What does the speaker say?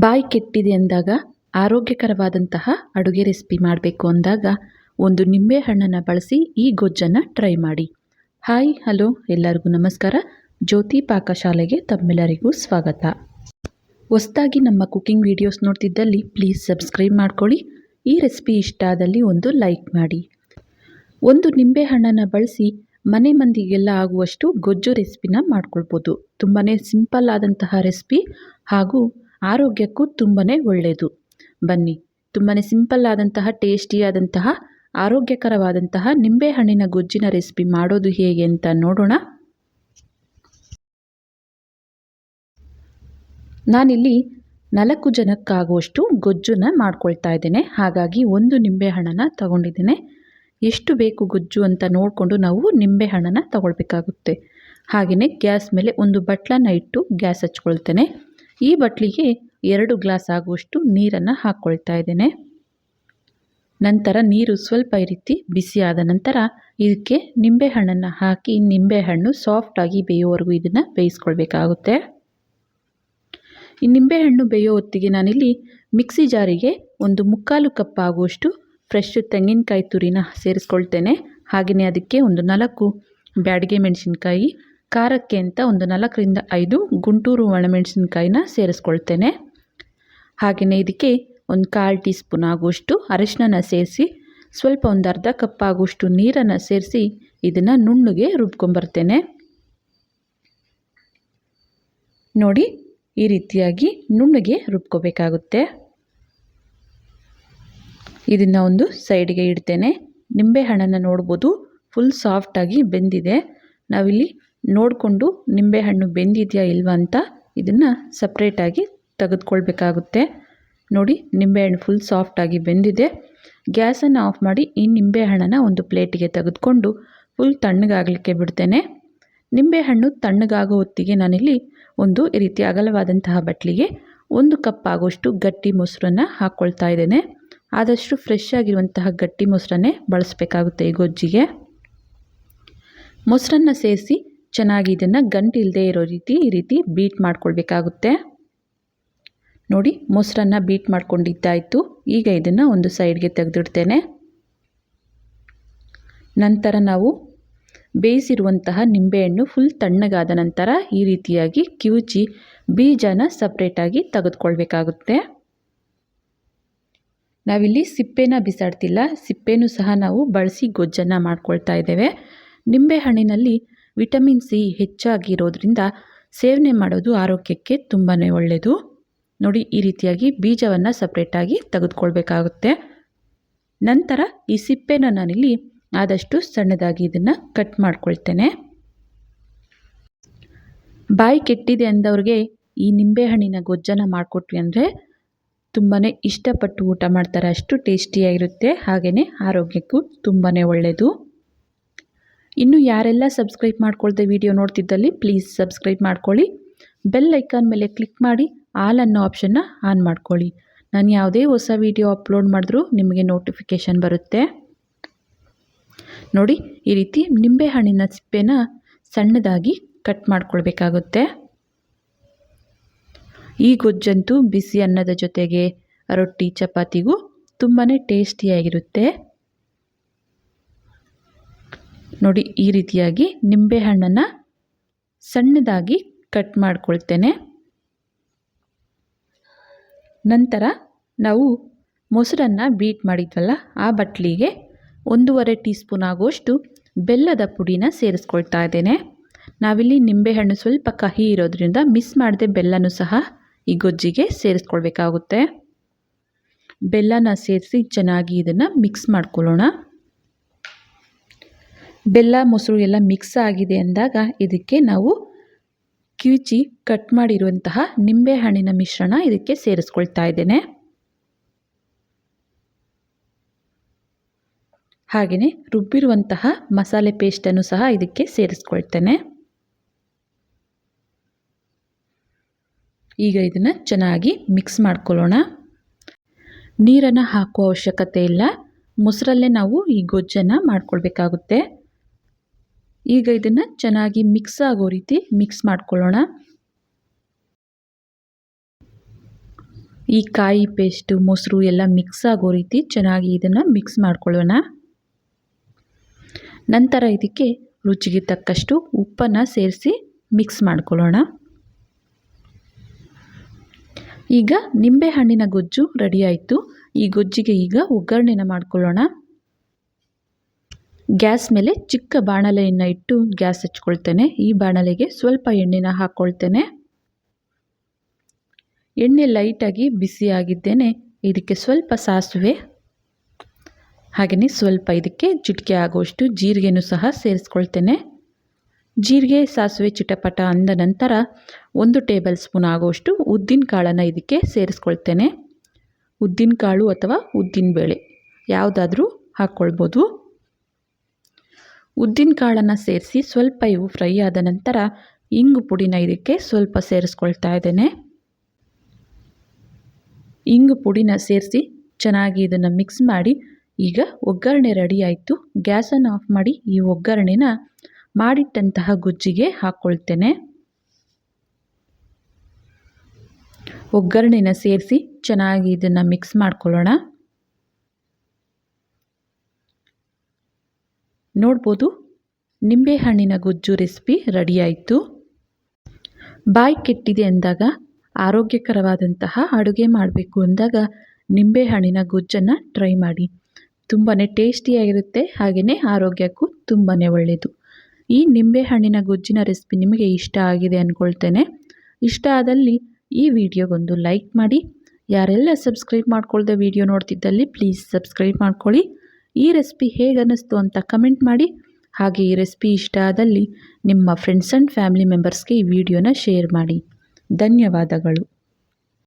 ಬಾಯಿ ಕೆಟ್ಟಿದೆ ಅಂದಾಗ ಆರೋಗ್ಯಕರವಾದಂತಹ ಅಡುಗೆ ರೆಸಿಪಿ ಮಾಡಬೇಕು ಅಂದಾಗ ಒಂದು ನಿಂಬೆಹಣ್ಣನ್ನು ಬಳಸಿ ಈ ಗೊಜ್ಜನ್ನು ಟ್ರೈ ಮಾಡಿ. ಹಾಯ್ ಹಲೋ ಎಲ್ಲರಿಗೂ ನಮಸ್ಕಾರ. ಜ್ಯೋತಿ ಪಾಕಶಾಲೆಗೆ ತಮ್ಮೆಲ್ಲರಿಗೂ ಸ್ವಾಗತ. ಹೊಸದಾಗಿ ನಮ್ಮ ಕುಕಿಂಗ್ ವಿಡಿಯೋಸ್ ನೋಡ್ತಿದ್ದಲ್ಲಿ ಪ್ಲೀಸ್ ಸಬ್ಸ್ಕ್ರೈಬ್ ಮಾಡ್ಕೊಳ್ಳಿ. ಈ ರೆಸಿಪಿ ಇಷ್ಟ ಆದಲ್ಲಿ ಒಂದು ಲೈಕ್ ಮಾಡಿ. ಒಂದು ನಿಂಬೆಹಣ್ಣನ್ನು ಬಳಸಿ ಮನೆ ಮಂದಿಗೆಲ್ಲ ಆಗುವಷ್ಟು ಗೊಜ್ಜು ರೆಸಿಪಿನ ಮಾಡ್ಕೊಳ್ಬೋದು. ತುಂಬಾ ಸಿಂಪಲ್ ಆದಂತಹ ರೆಸಿಪಿ ಹಾಗೂ ಆರೋಗ್ಯಕ್ಕೂ ತುಂಬಾ ಒಳ್ಳೆಯದು ಬನ್ನಿ ತುಂಬಾ ಸಿಂಪಲ್ ಆದಂತಹ ಟೇಸ್ಟಿಯಾದಂತಹ ಆರೋಗ್ಯಕರವಾದಂತಹ ನಿಂಬೆಹಣ್ಣಿನ ಗೊಜ್ಜಿನ ರೆಸಿಪಿ ಮಾಡೋದು ಹೇಗೆ ಅಂತ ನೋಡೋಣ. ನಾನಿಲ್ಲಿ ನಾಲ್ಕು ಜನಕ್ಕಾಗುವಷ್ಟು ಗೊಜ್ಜನ್ನು ಮಾಡ್ಕೊಳ್ತಾ ಇದ್ದೇನೆ. ಹಾಗಾಗಿ ಒಂದು ನಿಂಬೆಹಣ್ಣನ್ನು ತಗೊಂಡಿದ್ದೇನೆ. ಎಷ್ಟು ಬೇಕು ಗೊಜ್ಜು ಅಂತ ನೋಡಿಕೊಂಡು ನಾವು ನಿಂಬೆಹಣ್ಣನ್ನು ತಗೊಳ್ಬೇಕಾಗುತ್ತೆ. ಹಾಗೆಯೇ ಗ್ಯಾಸ್ ಮೇಲೆ ಒಂದು ಬಟ್ಲನ್ನು ಇಟ್ಟು ಗ್ಯಾಸ್ ಹಚ್ಕೊಳ್ತೇನೆ. ಈ ಬಟ್ಲಿಗೆ ಎರಡು ಗ್ಲಾಸ್ ಆಗುವಷ್ಟು ನೀರನ್ನು ಹಾಕ್ಕೊಳ್ತಾ ಇದ್ದೇನೆ. ನಂತರ ನೀರು ಸ್ವಲ್ಪ ಈ ರೀತಿ ಬಿಸಿಯಾದ ನಂತರ ಇದಕ್ಕೆ ನಿಂಬೆಹಣ್ಣನ್ನು ಹಾಕಿ ನಿಂಬೆಹಣ್ಣು ಸಾಫ್ಟಾಗಿ ಬೇಯೋವರೆಗೂ ಇದನ್ನು ಬೇಯಿಸ್ಕೊಳ್ಬೇಕಾಗುತ್ತೆ. ಈ ನಿಂಬೆಹಣ್ಣು ಬೇಯೋ ಹೊತ್ತಿಗೆ ನಾನಿಲ್ಲಿ ಮಿಕ್ಸಿ ಜಾರಿಗೆ ಒಂದು ಮುಕ್ಕಾಲು ಕಪ್ ಆಗುವಷ್ಟು ಫ್ರೆಶ್ ತೆಂಗಿನಕಾಯಿ ತುರಿನ ಸೇರಿಸ್ಕೊಳ್ತೇನೆ. ಹಾಗೆಯೇ ಅದಕ್ಕೆ ಒಂದು ನಾಲ್ಕು ಬ್ಯಾಡಿಗೆ ಮೆಣಸಿನ್ಕಾಯಿ ಖಾರಕ್ಕೆ ಅಂತ ಒಂದು ನಾಲ್ಕರಿಂದ ಐದು ಗುಂಟೂರು ಒಣಮೆಣಸಿನ್ಕಾಯಿನ ಸೇರಿಸ್ಕೊಳ್ತೇನೆ. ಹಾಗೆಯೇ ಇದಕ್ಕೆ ಒಂದು ಕಾಲು ಟೀ ಸ್ಪೂನ್ ಆಗುವಷ್ಟು ಅರಿಶಿನ ಸೇರಿಸಿ, ಸ್ವಲ್ಪ ಒಂದು ಅರ್ಧ ಕಪ್ ಆಗುವಷ್ಟು ನೀರನ್ನು ಸೇರಿಸಿ ಇದನ್ನು ನುಣ್ಣಗೆ ರುಬ್ಕೊಂಬರ್ತೇನೆ. ನೋಡಿ, ಈ ರೀತಿಯಾಗಿ ನುಣ್ಣಗೆ ರುಬ್ಕೋಬೇಕಾಗುತ್ತೆ. ಇದನ್ನು ಒಂದು ಸೈಡ್ಗೆ ಇಡ್ತೇನೆ. ನಿಂಬೆಹಣ್ಣನ್ನು ನೋಡ್ಬೋದು ಫುಲ್ ಸಾಫ್ಟಾಗಿ ಬೆಂದಿದೆ. ನಾವಿಲ್ಲಿ ನೋಡಿಕೊಂಡು ನಿಂಬೆಹಣ್ಣು ಬೆಂದಿದೆಯಾ ಇಲ್ವಾ ಅಂತ ಇದನ್ನು ಸಪ್ರೇಟಾಗಿ ತೆಗೆದುಕೊಳ್ಬೇಕಾಗುತ್ತೆ. ನೋಡಿ, ನಿಂಬೆಹಣ್ಣು ಫುಲ್ ಸಾಫ್ಟಾಗಿ ಬೆಂದಿದೆ. ಗ್ಯಾಸನ್ನು ಆಫ್ ಮಾಡಿ ಈ ನಿಂಬೆಹಣ್ಣನ್ನು ಒಂದು ಪ್ಲೇಟಿಗೆ ತೆಗೆದುಕೊಂಡು ಫುಲ್ ತಣ್ಣಗಾಗಲಿಕ್ಕೆ ಬಿಡ್ತೇನೆ. ನಿಂಬೆಹಣ್ಣು ತಣ್ಣಗಾಗೋ ಹೊತ್ತಿಗೆ ನಾನಿಲ್ಲಿ ಒಂದು ಈ ರೀತಿ ಅಗಲವಾದಂತಹ ಬಟ್ಲಿಗೆ ಒಂದು ಕಪ್ ಆಗೋಷ್ಟು ಗಟ್ಟಿ ಮೊಸರನ್ನು ಹಾಕ್ಕೊಳ್ತಾ ಇದ್ದೇನೆ. ಆದಷ್ಟು ಫ್ರೆಶ್ ಆಗಿರುವಂತಹ ಗಟ್ಟಿ ಮೊಸರನ್ನೇ ಬಳಸಬೇಕಾಗುತ್ತೆ ಈ ಗೊಜ್ಜಿಗೆ. ಮೊಸರನ್ನು ಸೇರಿಸಿ ಚೆನ್ನಾಗಿ ಇದನ್ನು ಗಂಟು ಇಲ್ಲದೆ ಇರೋ ರೀತಿ ಈ ರೀತಿ ಬೀಟ್ ಮಾಡ್ಕೊಳ್ಬೇಕಾಗುತ್ತೆ. ನೋಡಿ, ಮೊಸರನ್ನು ಬೀಟ್ ಮಾಡ್ಕೊಂಡಿದ್ದಾಯಿತು. ಈಗ ಇದನ್ನು ಒಂದು ಸೈಡ್ಗೆ ತೆಗೆದಿಡ್ತೇನೆ. ನಂತರ ನಾವು ಬೇಯಿಸಿರುವಂತಹ ನಿಂಬೆಹಣ್ಣು ಫುಲ್ ತಣ್ಣಗಾದ ನಂತರ ಈ ರೀತಿಯಾಗಿ ಕಿವುಚಿ ಬೀಜನ ಸಪ್ರೇಟಾಗಿ ತೆಗೆದುಕೊಳ್ಬೇಕಾಗುತ್ತೆ. ನಾವಿಲ್ಲಿ ಸಿಪ್ಪೆನ ಬಿಸಾಡ್ತಿಲ್ಲ. ಸಿಪ್ಪೆನೂ ಸಹ ನಾವು ಬಳಸಿ ಗೊಜ್ಜನ್ನು ಮಾಡ್ಕೊಳ್ತಾ ಇದ್ದೇವೆ. ನಿಂಬೆಹಣ್ಣಿನಲ್ಲಿ ವಿಟಮಿನ್ ಸಿ ಹೆಚ್ಚಾಗಿರೋದ್ರಿಂದ ಸೇವನೆ ಮಾಡೋದು ಆರೋಗ್ಯಕ್ಕೆ ತುಂಬಾ ಒಳ್ಳೆಯದು ನೋಡಿ, ಈ ರೀತಿಯಾಗಿ ಬೀಜವನ್ನು ಸಪ್ರೇಟಾಗಿ ತೆಗೆದುಕೊಳ್ಬೇಕಾಗುತ್ತೆ. ನಂತರ ಈ ಸಿಪ್ಪೆನ ನಾನಿಲ್ಲಿ ಆದಷ್ಟು ಸಣ್ಣದಾಗಿ ಇದನ್ನು ಕಟ್ ಮಾಡ್ಕೊಳ್ತೇನೆ. ಬಾಯಿ ಕೆಟ್ಟಿದೆ ಅಂದವ್ರಿಗೆ ಈ ನಿಂಬೆಹಣ್ಣಿನ ಗೊಜ್ಜನ ಮಾಡಿಕೊಟ್ವಿ ಅಂದರೆ ತುಂಬಾ ಇಷ್ಟಪಟ್ಟು ಊಟ ಮಾಡ್ತಾರೆ. ಅಷ್ಟು ಟೇಸ್ಟಿಯಾಗಿರುತ್ತೆ. ಹಾಗೆಯೇ ಆರೋಗ್ಯಕ್ಕೂ ತುಂಬಾ ಒಳ್ಳೆಯದು ಇನ್ನು ಯಾರೆಲ್ಲ ಸಬ್ಸ್ಕ್ರೈಬ್ ಮಾಡ್ಕೊಳ್ದೆ ವಿಡಿಯೋ ನೋಡ್ತಿದ್ದಲ್ಲಿ ಪ್ಲೀಸ್ ಸಬ್ಸ್ಕ್ರೈಬ್ ಮಾಡ್ಕೊಳ್ಳಿ. ಬೆಲ್ ಐಕಾನ್ ಮೇಲೆ ಕ್ಲಿಕ್ ಮಾಡಿ, ಆಲ್ ಅನ್ನೋ ಆಪ್ಷನ್ನ ಆನ್ ಮಾಡ್ಕೊಳ್ಳಿ. ನಾನು ಯಾವುದೇ ಹೊಸ ವಿಡಿಯೋ ಅಪ್ಲೋಡ್ ಮಾಡಿದ್ರೂ ನಿಮಗೆ ನೋಟಿಫಿಕೇಷನ್ ಬರುತ್ತೆ. ನೋಡಿ, ಈ ರೀತಿ ನಿಂಬೆಹಣ್ಣಿನ ಸಿಪ್ಪೆನ ಸಣ್ಣದಾಗಿ ಕಟ್ ಮಾಡ್ಕೊಳ್ಬೇಕಾಗುತ್ತೆ. ಈ ಗೊಜ್ಜಂತೂ ಬಿಸಿ ಅನ್ನದ ಜೊತೆಗೆ ರೊಟ್ಟಿ, ಚಪಾತಿಗೂ ತುಂಬಾ ಟೇಸ್ಟಿಯಾಗಿರುತ್ತೆ. ನೋಡಿ ಈ ರೀತಿಯಾಗಿ ನಿಂಬೆಹಣ್ಣನ್ನು ಸಣ್ಣದಾಗಿ ಕಟ್ ಮಾಡಿಕೊಳ್ತೇನೆ. ನಂತರ ನಾವು ಮೊಸರನ್ನು ಬೀಟ್ ಮಾಡಿದ್ವಲ್ಲ, ಆ ಬಟ್ಲಿಗೆ ಒಂದೂವರೆ ಟೀ ಸ್ಪೂನ್ ಆಗುವಷ್ಟು ಬೆಲ್ಲದ ಪುಡಿನ ಸೇರಿಸ್ಕೊಳ್ತಾ ಇದ್ದೇನೆ. ನಾವಿಲ್ಲಿ ನಿಂಬೆಹಣ್ಣು ಸ್ವಲ್ಪ ಕಹಿ ಇರೋದ್ರಿಂದ ಮಿಸ್ ಮಾಡದೆ ಬೆಲ್ಲನೂ ಸಹ ಈ ಗೊಜ್ಜಿಗೆ ಸೇರಿಸ್ಕೊಳ್ಬೇಕಾಗುತ್ತೆ. ಬೆಲ್ಲನ ಸೇರಿಸಿ ಚೆನ್ನಾಗಿ ಇದನ್ನು ಮಿಕ್ಸ್ ಮಾಡ್ಕೊಳ್ಳೋಣ. ಬೆಲ್ಲ, ಮೊಸರು ಎಲ್ಲ ಮಿಕ್ಸ್ ಆಗಿದೆ ಅಂದಾಗ ಇದಕ್ಕೆ ನಾವು ಕಿವುಚಿ ಕಟ್ ಮಾಡಿರುವಂತಹ ನಿಂಬೆಹಣ್ಣಿನ ಮಿಶ್ರಣ ಇದಕ್ಕೆ ಸೇರಿಸ್ಕೊಳ್ತಾ ಇದ್ದೇನೆ. ಹಾಗೆಯೇ ರುಬ್ಬಿರುವಂತಹ ಮಸಾಲೆ ಪೇಸ್ಟನ್ನು ಸಹ ಇದಕ್ಕೆ ಸೇರಿಸ್ಕೊಳ್ತೇನೆ. ಈಗ ಇದನ್ನು ಚೆನ್ನಾಗಿ ಮಿಕ್ಸ್ ಮಾಡ್ಕೊಳ್ಳೋಣ. ನೀರನ್ನು ಹಾಕುವ ಅವಶ್ಯಕತೆ ಇಲ್ಲ. ಮೊಸರಲ್ಲೇ ನಾವು ಈ ಗೊಜ್ಜನ್ನು ಮಾಡ್ಕೊಳ್ಬೇಕಾಗುತ್ತೆ. ಈಗ ಇದನ್ನು ಚೆನ್ನಾಗಿ ಮಿಕ್ಸ್ ಆಗೋ ರೀತಿ ಮಿಕ್ಸ್ ಮಾಡ್ಕೊಳ್ಳೋಣ. ಈ ಕಾಯಿ ಪೇಸ್ಟು ಮೊಸರು ಎಲ್ಲ ಮಿಕ್ಸ್ ಆಗೋ ರೀತಿ ಚೆನ್ನಾಗಿ ಇದನ್ನು ಮಿಕ್ಸ್ ಮಾಡ್ಕೊಳ್ಳೋಣ. ನಂತರ ಇದಕ್ಕೆ ರುಚಿಗೆ ತಕ್ಕಷ್ಟು ಉಪ್ಪನ್ನು ಸೇರಿಸಿ ಮಿಕ್ಸ್ ಮಾಡ್ಕೊಳ್ಳೋಣ. ಈಗ ನಿಂಬೆಹಣ್ಣಿನ ಗೊಜ್ಜು ರೆಡಿ ಆಯಿತು. ಈ ಗೊಜ್ಜಿಗೆ ಈಗ ಒಗ್ಗರಣೆನ ಮಾಡ್ಕೊಳ್ಳೋಣ. ಗ್ಯಾಸ್ ಮೇಲೆ ಚಿಕ್ಕ ಬಾಣಲೆಯನ್ನು ಇಟ್ಟು ಗ್ಯಾಸ್ ಹಚ್ಕೊಳ್ತೇನೆ. ಈ ಬಾಣಲೆಗೆ ಸ್ವಲ್ಪ ಎಣ್ಣೆನ ಹಾಕ್ಕೊಳ್ತೇನೆ ಎಣ್ಣೆ ಲೈಟಾಗಿ ಬಿಸಿಯಾಗಿದ್ದೇನೆ ಇದಕ್ಕೆ ಸ್ವಲ್ಪ ಸಾಸಿವೆ, ಹಾಗೆಯೇ ಸ್ವಲ್ಪ ಇದಕ್ಕೆ ಚಿಟಿಕೆ ಆಗುವಷ್ಟು ಜೀರಿಗೆನೂ ಸಹ ಸೇರಿಸ್ಕೊಳ್ತೇನೆ. ಜೀರಿಗೆ, ಸಾಸಿವೆ ಚಿಟಪಟ ಅಂದ ನಂತರ ಒಂದು ಟೇಬಲ್ ಸ್ಪೂನ್ ಆಗುವಷ್ಟು ಉದ್ದಿನ ಕಾಳನ್ನು ಇದಕ್ಕೆ ಸೇರಿಸ್ಕೊಳ್ತೇನೆ. ಉದ್ದಿನ ಕಾಳು ಅಥವಾ ಉದ್ದಿನಬೇಳೆ ಯಾವುದಾದ್ರೂ ಹಾಕ್ಕೊಳ್ಬೋದು. ಉದ್ದಿನ ಕಾಳನ್ನು ಸೇರಿಸಿ ಸ್ವಲ್ಪ ಇವು ಫ್ರೈ ಆದ ನಂತರ ಇಂಗು ಪುಡಿನ ಇದಕ್ಕೆ ಸ್ವಲ್ಪ ಸೇರಿಸ್ಕೊಳ್ತಾ ಇದ್ದೇನೆ. ಇಂಗು ಪುಡಿನ ಸೇರಿಸಿ ಚೆನ್ನಾಗಿ ಇದನ್ನು ಮಿಕ್ಸ್ ಮಾಡಿ, ಈಗ ಒಗ್ಗರಣೆ ರೆಡಿ ಆಯಿತು. ಗ್ಯಾಸನ್ನು ಆಫ್ ಮಾಡಿ ಈ ಒಗ್ಗರಣೆನ ಮಾಡಿಟ್ಟಂತಹ ಗುಜ್ಜಿಗೆ ಹಾಕ್ಕೊಳ್ತೇನೆ ಒಗ್ಗರಣೆನ ಸೇರಿಸಿ ಚೆನ್ನಾಗಿ ಇದನ್ನು ಮಿಕ್ಸ್ ಮಾಡ್ಕೊಳ್ಳೋಣ. ನೋಡ್ಬೋದು. ನಿಂಬೆಹಣ್ಣಿನ ಗೊಜ್ಜು ರೆಸಿಪಿ ರೆಡಿ ಆಯಿತು ಬಾಯಿ ಕೆಟ್ಟಿದೆ ಅಂದಾಗ ಆರೋಗ್ಯಕರವಾದಂತಹ ಅಡುಗೆ ಮಾಡಬೇಕು ಅಂದಾಗ ನಿಂಬೆಹಣ್ಣಿನ ಗೊಜ್ಜನ್ನು ಟ್ರೈ ಮಾಡಿ. ತುಂಬಾ ಟೇಸ್ಟಿಯಾಗಿರುತ್ತೆ ಹಾಗೆಯೇ ಆರೋಗ್ಯಕ್ಕೂ ತುಂಬಾ ಒಳ್ಳೆಯದು ಈ ನಿಂಬೆಹಣ್ಣಿನ ಗೊಜ್ಜಿನ ರೆಸಿಪಿ ನಿಮಗೆ ಇಷ್ಟ ಆಗಿದೆ ಅಂದ್ಕೊಳ್ತೇನೆ ಇಷ್ಟ ಆದಲ್ಲಿ ಈ ವಿಡಿಯೋಗೊಂದು ಲೈಕ್ ಮಾಡಿ. ಯಾರೆಲ್ಲ ಸಬ್ಸ್ಕ್ರೈಬ್ ಮಾಡ್ಕೊಳ್ಳದೆ ವಿಡಿಯೋ ನೋಡ್ತಿದ್ದಲ್ಲಿ ಪ್ಲೀಸ್ ಸಬ್ಸ್ಕ್ರೈಬ್ ಮಾಡ್ಕೊಳ್ಳಿ. ಈ ರೆಸಿಪಿ ಹೇಗೆ ಅನ್ನಿಸ್ತು ಅಂತ ಕಮೆಂಟ್ ಮಾಡಿ. ಹಾಗೆ ಈ ರೆಸಿಪಿ ಇಷ್ಟ ಆದಲ್ಲಿ ನಿಮ್ಮ ಫ್ರೆಂಡ್ಸ್ ಆ್ಯಂಡ್ ಫ್ಯಾಮಿಲಿ ಮೆಂಬರ್ಸ್ಗೆ ಈ ವಿಡಿಯೋನ ಶೇರ್ ಮಾಡಿ. ಧನ್ಯವಾದಗಳು.